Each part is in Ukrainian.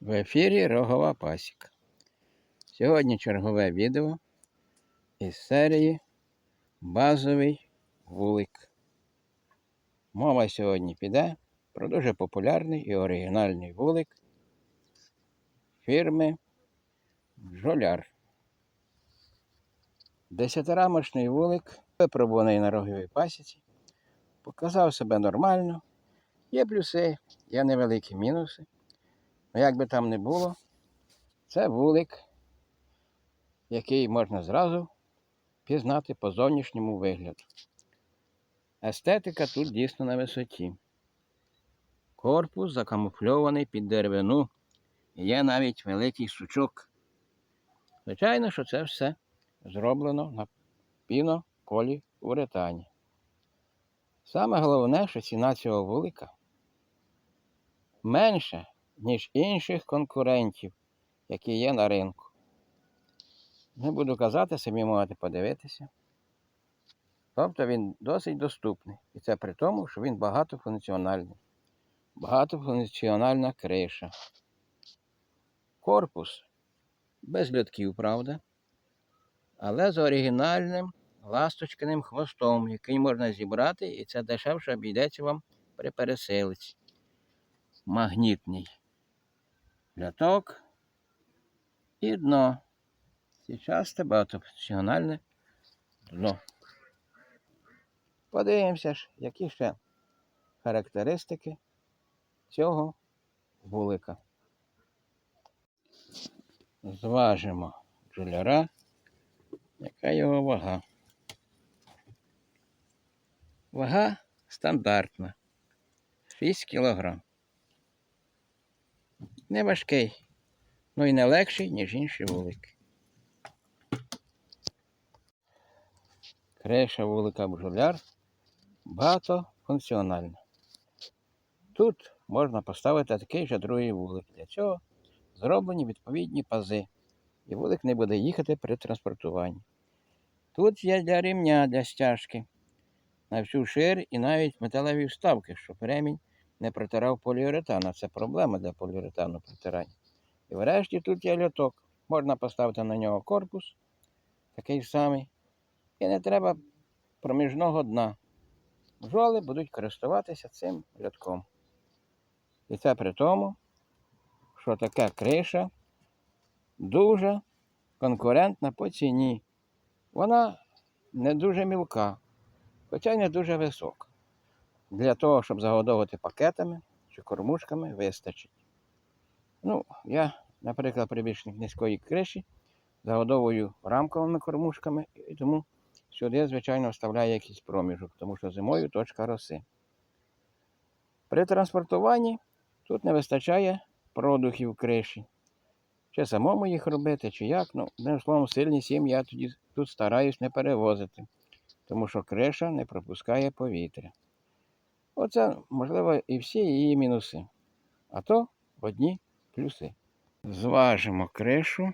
В ефірі Рогова Пасіка. Сьогодні чергове відео із серії Базовий вулик. Мова сьогодні піде про дуже популярний і оригінальний вулик фірми Бджоляр. Десятирамочний вулик, випробуваний на роговій пасіці, показав себе нормально. Є плюси, є невеликі мінуси. Ну, як би там не було, це вулик, який можна зразу пізнати по зовнішньому вигляду. Естетика тут дійсно на висоті. Корпус закамуфльований під деревину. Є навіть великий сучок. Звичайно, що це все зроблено на піноколі уретані. Саме головне, що ціна цього вулика менша, ніж інших конкурентів, які є на ринку. Не буду казати, самі можете подивитися. Тобто він досить доступний. І це при тому, що він багатофункціональний. Багатофункціональна криша. Корпус без льотків, правда, але з оригінальним ласточкиним хвостом, який можна зібрати, і це дешевше обійдеться вам при пересилці. Магнітний ляток і дно. Січасте багатофункціональне дно. Подивимося ж, які ще характеристики цього вулика. Зважимо джуляра, яка його вага. Вага стандартна 6 кг. Не важкий, ну і не легший, ніж інші вулики. Криша вулика бджоляр багатофункціональна. Тут можна поставити такий же другий вулик. Для цього зроблені відповідні пази, і вулик не буде їхати при транспортуванні. Тут є для рівня для стяжки на всю шир і навіть металеві вставки, щоб ремінь не протирав поліуретан. А Це проблема для поліуретану протирання. І врешті тут є льоток. Можна поставити на нього корпус, такий самий. І не треба проміжного дна. Бджоли будуть користуватися цим льотком. І це при тому, що така криша дуже конкурентна по ціні. Вона не дуже мілка, хоча й не дуже висока. Для того, щоб загодовувати пакетами чи кормушками, вистачить. Ну, я, наприклад, при більш низької криші загодовую рамковими кормушками, і тому сюди, звичайно, вставляю якийсь проміжок, тому що зимою точка роси. При транспортуванні тут не вистачає продухів криші. Чи самому їх робити, чи як. Ну, одним словом, сильні сім'ї я тоді тут стараюсь не перевозити, тому що криша не пропускає повітря. Оце, можливо, і всі її мінуси. А то одні плюси. Зважимо кришу.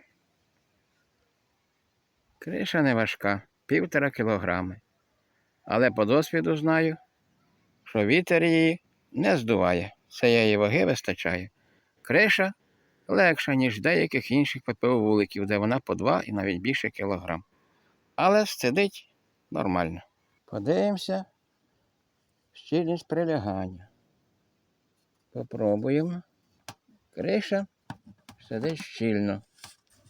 Криша не важка, півтора кілограми. Але по досвіду знаю, що вітер її не здуває. Цієї ваги вистачає. Криша легша, ніж деяких інших ППО вуликів, де вона по 2 і навіть більше кілограм. Але сидить нормально. Подивимося щільність прилягання. Попробуємо. Криша сидить щільно.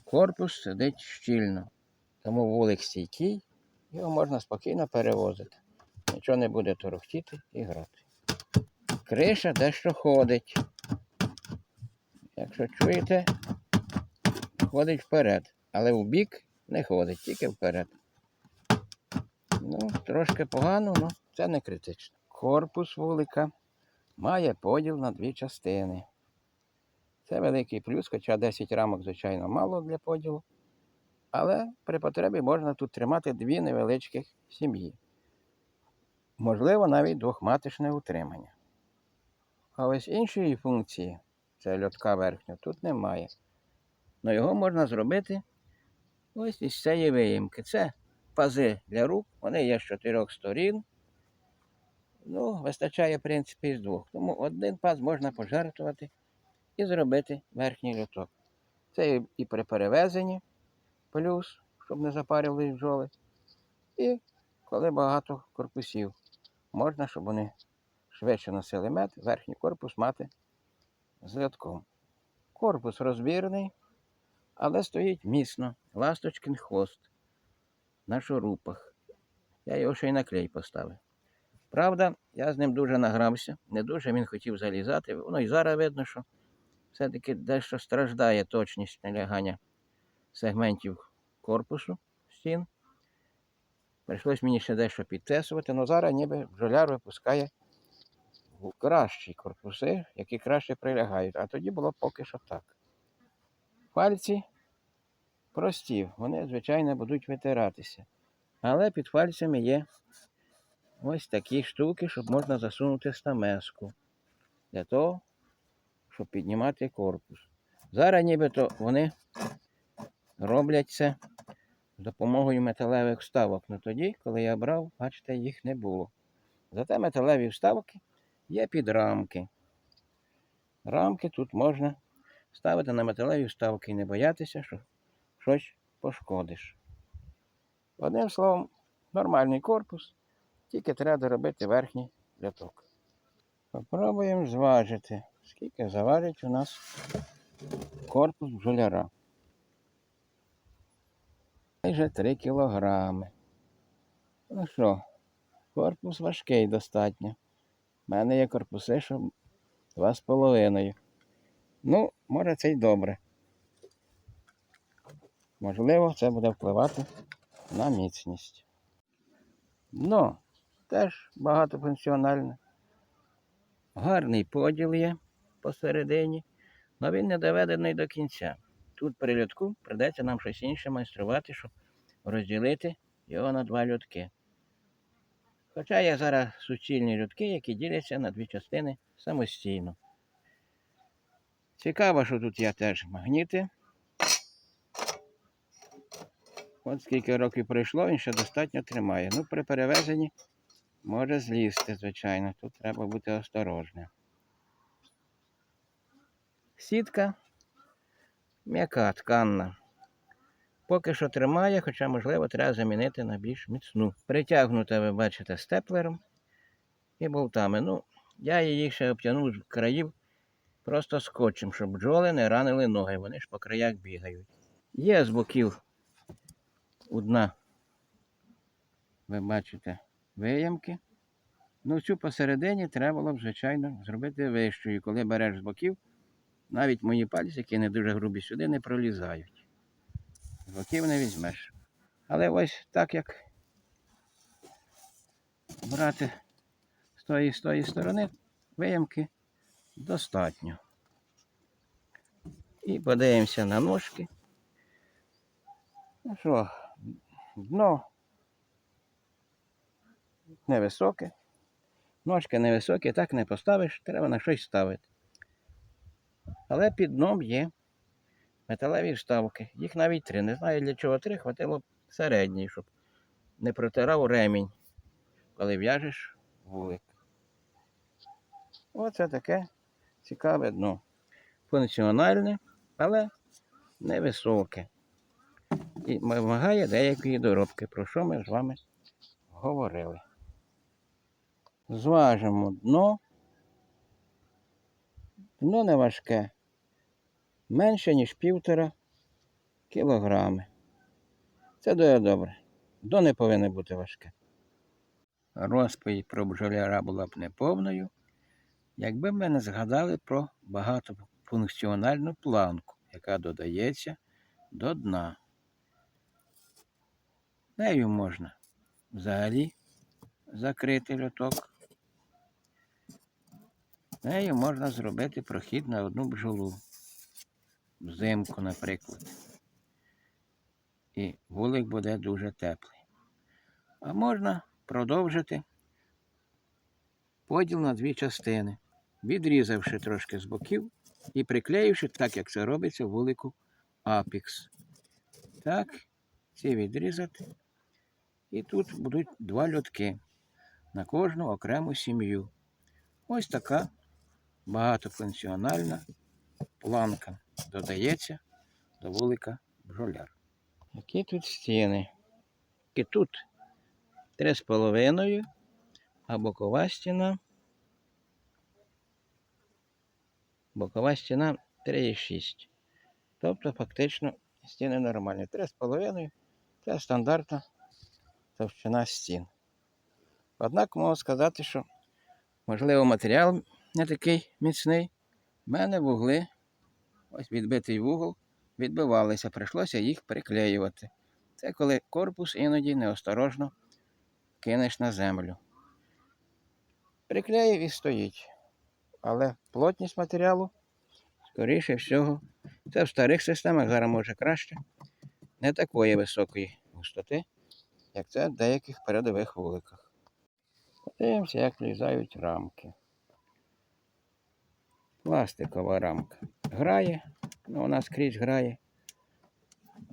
Корпус сидить щільно. Тому вулик стійкий, його можна спокійно перевозити. Нічого не буде торохтіти і грати. Криша дещо ходить. Якщо чуєте, ходить вперед, але в бік не ходить, тільки вперед. Ну, трошки погано, але це не критично. Корпус вулика має поділ на дві частини. Це великий плюс, хоча 10 рамок, звичайно, мало для поділу. Але при потребі можна тут тримати дві невеличких сім'ї. Можливо, навіть двохматочне утримання. А ось іншої функції, це льотка верхня, тут немає. Но його можна зробити ось із цієї виїмки. Це пази для рук, вони є з чотирьох сторін. Ну, вистачає, в принципі, з двох. Тому один паз можна пожертвувати і зробити верхній льоток. Це і- при перевезенні плюс, щоб не запарювали бджоли. І коли багато корпусів, можна, щоб вони швидше носили мед, верхній корпус мати з льотком. Корпус розбірний, але стоїть міцно. Ласточкин хвост на шурупах. Я його ще й на клей поставив. Правда, я з ним дуже награвся, не дуже він хотів залізати. Воно і зараз видно, що все-таки дещо страждає точність налягання сегментів корпусу стін. Прийшлось мені ще дещо підтесувати, але зараз ніби бджоляр випускає кращі корпуси, які краще прилягають. А тоді було поки що так. Пальці прості, вони, звичайно, будуть витиратися. Але під пальцями є ось такі штуки, щоб можна засунути стамеску. Для того, щоб піднімати корпус. Зараз нібито вони роблять це з допомогою металевих вставок. Ну тоді, коли я брав, бачите, їх не було. Зате металеві вставки є під рамки. Рамки тут можна ставити на металеві вставки і не боятися, що щось пошкодиш. Одним словом, нормальний корпус, тільки треба доробити верхній ляток. Попробуємо зважити, скільки заважить у нас корпус бджоляра. Майже 3 кілограми. Ну що, корпус важкий достатньо. У мене є корпуси, що 2,5. Ну, може це й добре. Можливо, це буде впливати на міцність. Дно теж багатофункціональне. Гарний поділ є посередині, але він не доведений до кінця. Тут при льотку придеться нам щось інше майструвати, щоб розділити його на два льотки. Хоча є зараз суцільні льотки, які діляться на дві частини самостійно. Цікаво, що тут є теж магніти. От скільки років пройшло, він ще достатньо тримає. Ну, при перевезенні може злізти, звичайно. Тут треба бути осторожним. Сітка м'яка, тканна. Поки що тримає, хоча, можливо, треба замінити на більш міцну. Притягнута, ви бачите, степлером і болтами. Ну, я її ще обтягнув з країв просто скотчем, щоб бджоли не ранили ноги, вони ж по краях бігають. Є з боків у дна, ви бачите, виямки. Ну, цю посередині треба було б, звичайно, зробити вищою. Коли береш з боків, навіть мої пальці, які не дуже грубі сюди, не пролізають. З боків не візьмеш. Але ось так як брати з тої з тої сторони, виямки достатньо. І подивимося на ножки. Ну що, дно невисоке. Ножки невисокі, так не поставиш, треба на щось ставити. Але під дном є металеві вставки. Їх навіть три. Не знаю для чого три, хватило середній, щоб не протирав ремінь, коли в'яжеш вулик. Оце таке цікаве дно. Функціональне, але невисоке. І вимагає деякої доробки, про що ми з вами говорили. Зважимо дно. Дно не важке. Менше, ніж півтора кілограми. Це дуже добре. Дно не повинно бути важке. Розповідь про бджоляра була б неповною, якби ми не згадали про багатофункціональну планку, яка додається до дна. Нею можна взагалі закрити льоток. Нею можна зробити прохід на одну бджолу. Взимку, наприклад. І вулик буде дуже теплий. А можна продовжити поділ на дві частини, відрізавши трошки з боків і приклеївши, так як це робиться в вулику Апікс. Так, ці відрізати. І тут будуть два льотки на кожну окрему сім'ю. Ось така багатофункціональна планка додається до вулика бджоляр. Які тут стіни? І тут 3,5, а бокова стіна. Бокова стіна 3,6. Тобто фактично стіни нормальні. 3,5 це стандартна товщина стін. Однак можу сказати, що можливо матеріал не такий міцний. У мене вугли, ось відбитий вугол, відбивалися, прийшлося їх приклеювати. Це коли корпус іноді неосторожно кинеш на землю. Приклеїв і стоїть. Але плотність матеріалу, скоріше всього, це в старих системах зараз може краще. Не такої високої густоти, як це в деяких передових вуликах. Подивимося, як влізають рамки. Пластикова рамка. Грає, ну вона скрізь грає.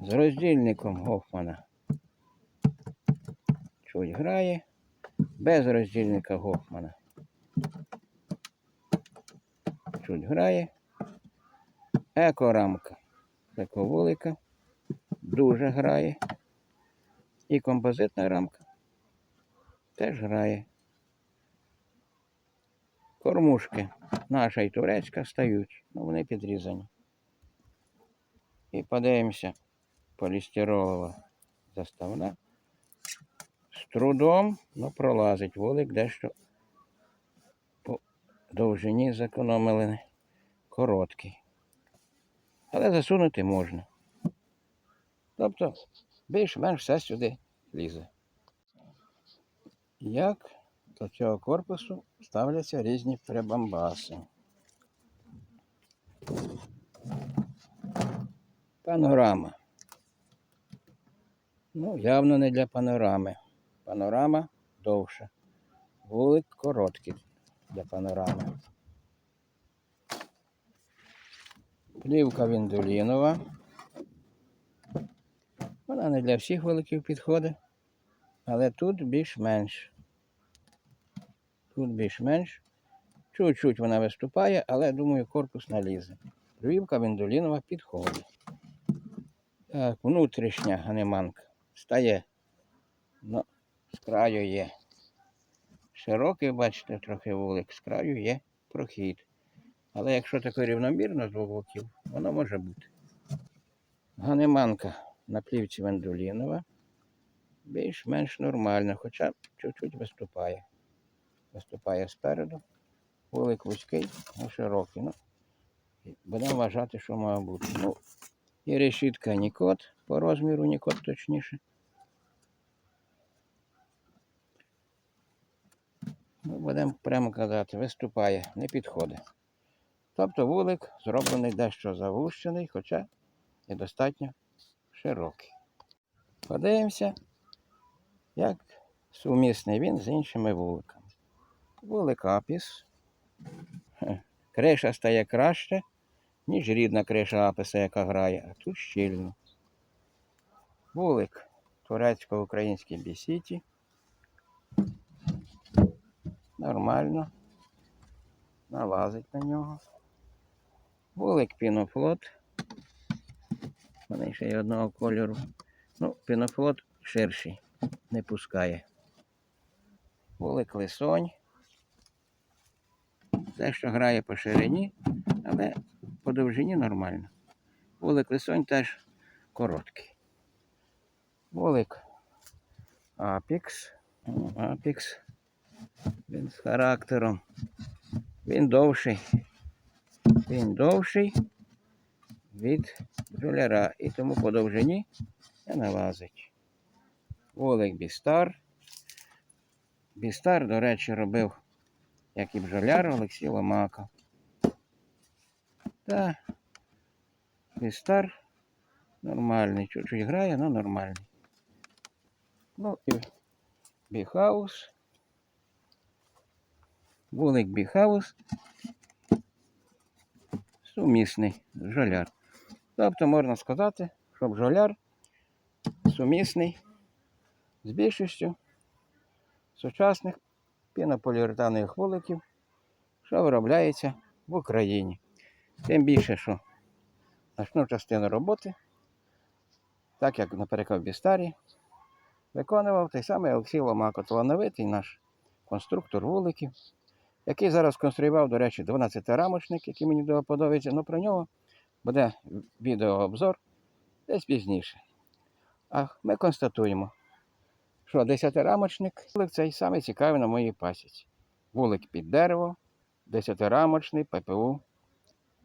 З роздільником Гофмана. Чуть грає. Без роздільника Гофмана. Чуть грає. Екорамка. Ековулика. Дуже грає. І композитна рамка теж грає. Кормушки наша і турецька стають, ну вони підрізані. І подивимося, полістиролова заставна. З трудом, ну, пролазить вулик, дещо по довжині зекономили короткий. Але засунути можна. Тобто більш-менш все сюди лізе. Як до цього корпусу ставляться різні прибамбаси. Панорама. Ну, явно не для панорами. Панорама довша. Вулик короткий для панорами. Плівка віндолінова. Вона не для всіх вуликів підходить, але тут більш-менш. Тут більш-менш. Чуть-чуть вона виступає, але думаю, корпус налізе. Плівка віндолінова підходить. Так, внутрішня ганеманка стає. Ну, з краю є. Широкий, бачите, трохи вулик, з краю є прохід. Але якщо таке рівномірно з двох боків, воно може бути. Ганеманка на плівці вендолінова. Більш-менш нормально, хоча чуть-чуть виступає. Виступає спереду. Вулик вузький, а широкий. Ну, будемо вважати, що має бути. Ну, і решітка Нікот, по розміру Нікот точніше. Ну, будемо прямо казати, виступає, не підходить. Тобто вулик зроблений дещо завущений, хоча і достатньо широкий. Подивимося, як сумісний він з іншими вуликами. Вулик Апіс. Криша стає краще, ніж рідна криша Апіса, яка грає, а тут щільно. Вулик турецько-український бісіті. Нормально. Налазить на нього. Вулик пінофлот. Вони ще й одного кольору. Ну, пінофлот ширший, не пускає. Вулик лисонь. Те, що грає по ширині, але по довжині нормально. Вулик лисонь теж короткий. Вулик Апікс. Апікс. Він з характером. Він довший. Він довший від бджоляра. І тому по довжині не налазить. Волик Бістар. Бістар, до речі, робив, як і бджоляр Олексій Ломака. Та Бістар нормальний. Чуть-чуть грає, але нормальний. Ну і Біхаус. Вулик Біхаус сумісний бджоляр. Тобто можна сказати, що бджоляр сумісний з більшістю сучасних пінополіуретанових вуликів, що виробляється в Україні. Тим більше, що значну частину роботи, так як, наприклад, в Бістарі, виконував той самий Олексій Ломако, талановитий наш конструктор вуликів, який зараз конструював, до речі, 12-рамочник, який мені дуже подобається, але про нього буде відеообзор десь пізніше. А ми констатуємо, що 10-рамочник вулик цей самий цікавий на моїй пасіці. Вулик під дерево, 10-рамочний ППУ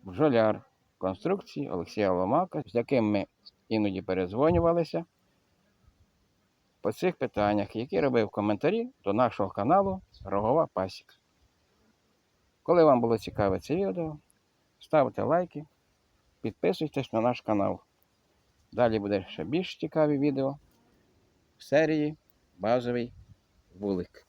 бджоляр конструкції Олексія Ломака, з яким ми іноді перезвонювалися по цих питаннях, які робив коментарі до нашого каналу Рогова Пасіка. Коли вам було цікаве це відео, ставте лайки, підписуйтесь на наш канал. Далі буде ще більш цікаві відео в серії Базовий вулик.